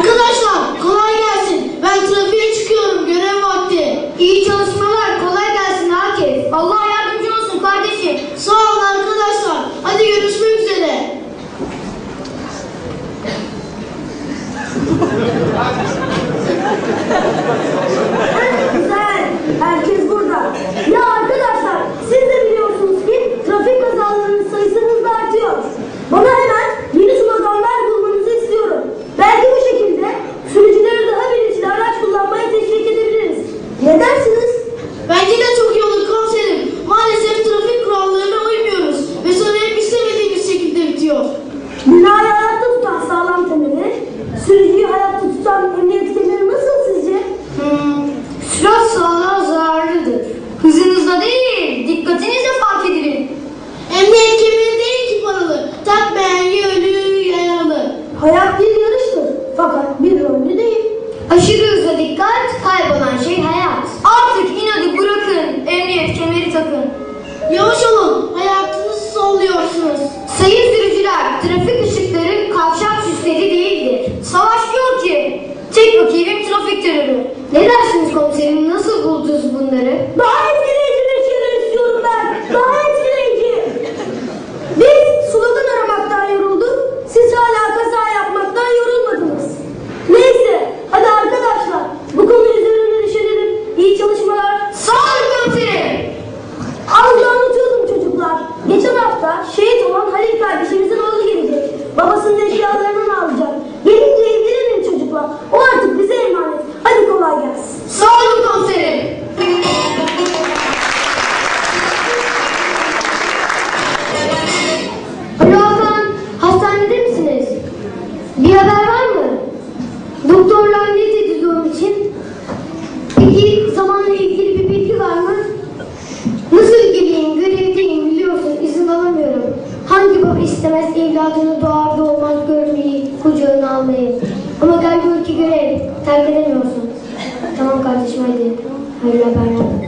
Arkadaşlar kolay gelsin. Ben trafiğe çıkıyorum görev vakti. İyi çalışmalar kolay gelsin herkes. Allah yardımcı olsun kardeşim. Sağ olun arkadaşlar. Hadi görüşmek üzere. trafik ışıkları kavşak süsleri değildir. Savaş yok ki. Tek rakibim trafik terörü. Ne dersiniz komiserim? Nasıl buldunuz bunları? Daha alamıyorum. Hangi baba istemez evladını doğar doğmaz görmeyi, kucağına almayı. Ama gel gör ki terk edemiyorsun. tamam kardeşim hadi. Hayırlı haberler.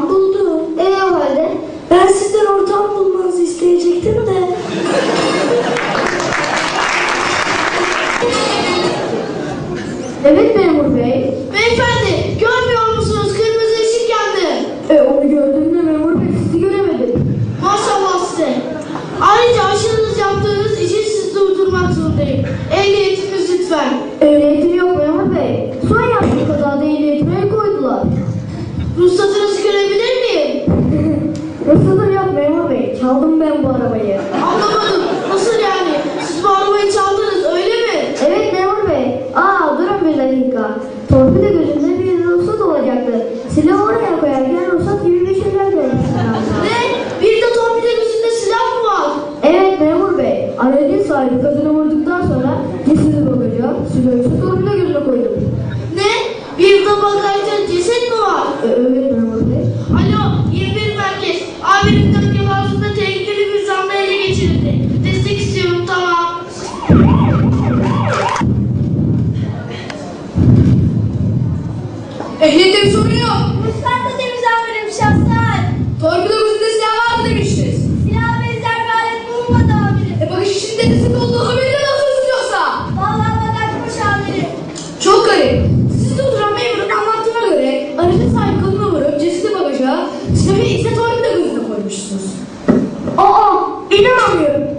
Tamam buldum. Ee o halde? Ben sizden ortam bulmanızı isteyecektim de. evet memur bey. freedom you.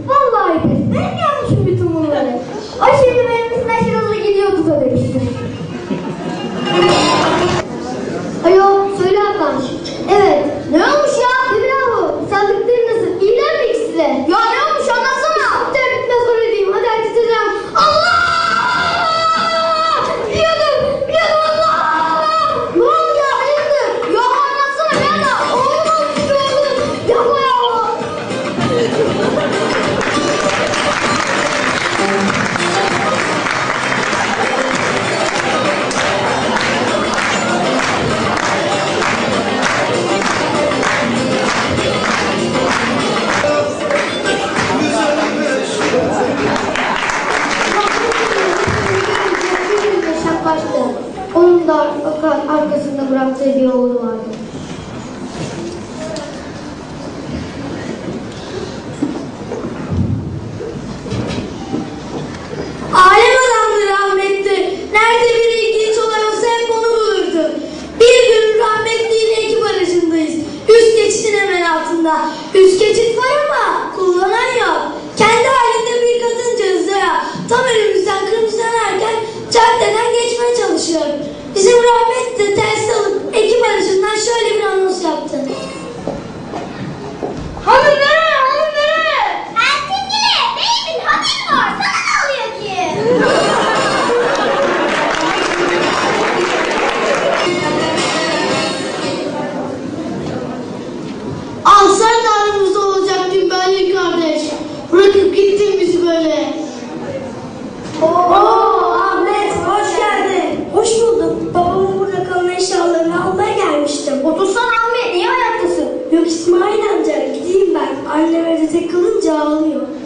高う。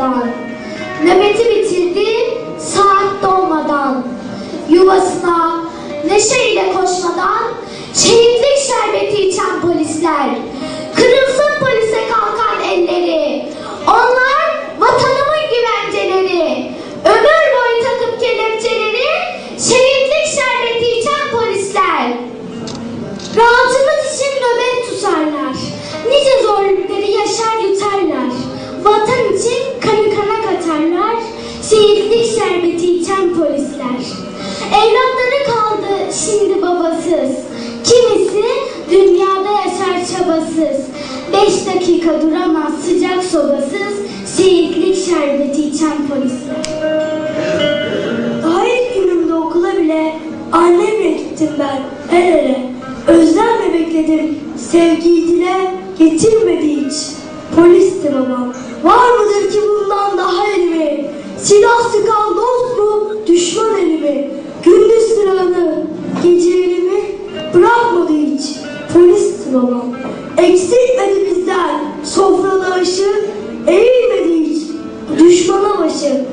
olmadan, nöbeti bitirdi saat dolmadan, yuvasına neşeyle koşmadan, şehitlik şerbeti içen polisler, kırılsın polise kalkan elleri, onlar geçen polisler. Evlatları kaldı şimdi babasız. Kimisi dünyada yaşar çabasız. Beş dakika duramaz sıcak sobasız. Şehitlik şerbeti içen polisler. Gayet günümde okula bile annemle gittim ben el ele. Özlemle bekledim sevgiyi dile getirmedi hiç. Polisti babam. Var mıdır ki bundan daha ilmi? Silah sıkan düşman elimi, gündüz sıranı, gece elimi bırakmadı hiç polis sırama. Eksiltmedi bizden sofralı aşı, eğilmedi hiç düşmana başı.